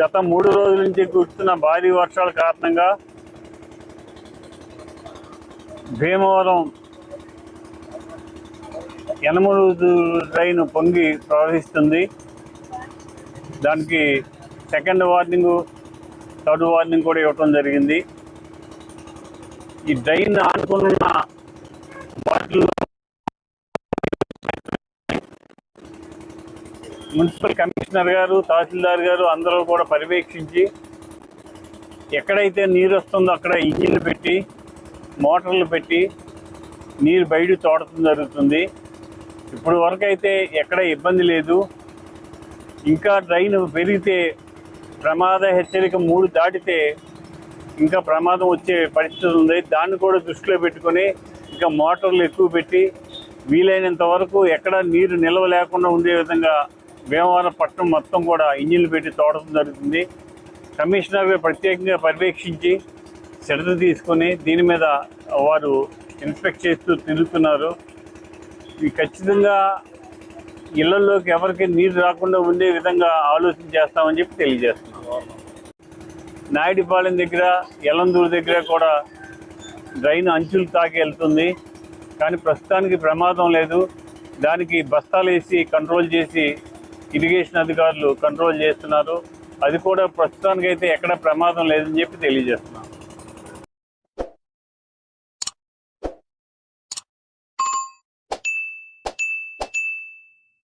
గత మూడు రోజుల నుంచి కురుస్తున్న భారీ వర్షాల కారణంగా భీమవరం యనమరుదు ట్రైన్ పొంగి ప్రవహిస్తుంది. దానికి సెకండ్ వార్నింగ్ థర్డ్ వార్నింగ్ కూడా ఇవ్వటం జరిగింది. ఈ డ్రైన్ ఆనుకున్న వాటిలో మున్సిపల్ కమిషనర్ గారు తహసీల్దార్ గారు అందరూ కూడా పర్యవేక్షించి ఎక్కడైతే నీరు వస్తుందో అక్కడ ఇంజిన్లు పెట్టి మోటార్లు పెట్టి నీరు బయట తోడటం జరుగుతుంది. ఇప్పుడు వరకు అయితే ఎక్కడ ఇబ్బంది లేదు. ఇంకా డ్రైన్ పెరిగితే ప్రమాద హెచ్చరిక మూడు దాటితే ఇంకా ప్రమాదం వచ్చే పరిస్థితి ఉంది. దాన్ని కూడా దృష్టిలో పెట్టుకొని ఇంకా మోటార్లు ఎక్కువ పెట్టి వీలైనంత వరకు ఎక్కడ నీరు నిల్వ లేకుండా ఉండే విధంగా భీమవరం పట్టణం మొత్తం కూడా ఇంజిన్లు పెట్టి తోడటం జరుగుతుంది. కమిషనర్ ప్రత్యేకంగా పర్యవేక్షించి శ్రద్ధ తీసుకొని దీని మీద వారు ఇన్స్పెక్ట్ చేస్తూ తిరుగుతున్నారు. ఇది ఖచ్చితంగా ఇళ్ళలోకి ఎవరికి నీరు రాకుండా ఉండే విధంగా ఆలోచన చేస్తామని చెప్పి తెలియజేస్తున్నాం. నాయుడిపాలెం దగ్గర ఎలందూరు దగ్గర కూడా డ్రైన్ అంచులు తాకి వెళ్తుంది. కానీ ప్రస్తుతానికి ప్రమాదం లేదు. దానికి బస్తాలు వేసి కంట్రోల్ చేసి ఇరిగేషన్ అధికారులు కంట్రోల్ చేస్తున్నారు. అది కూడా ప్రస్తుతానికైతే ఎక్కడ ప్రమాదం లేదని చెప్పి తెలియజేస్తున్నారు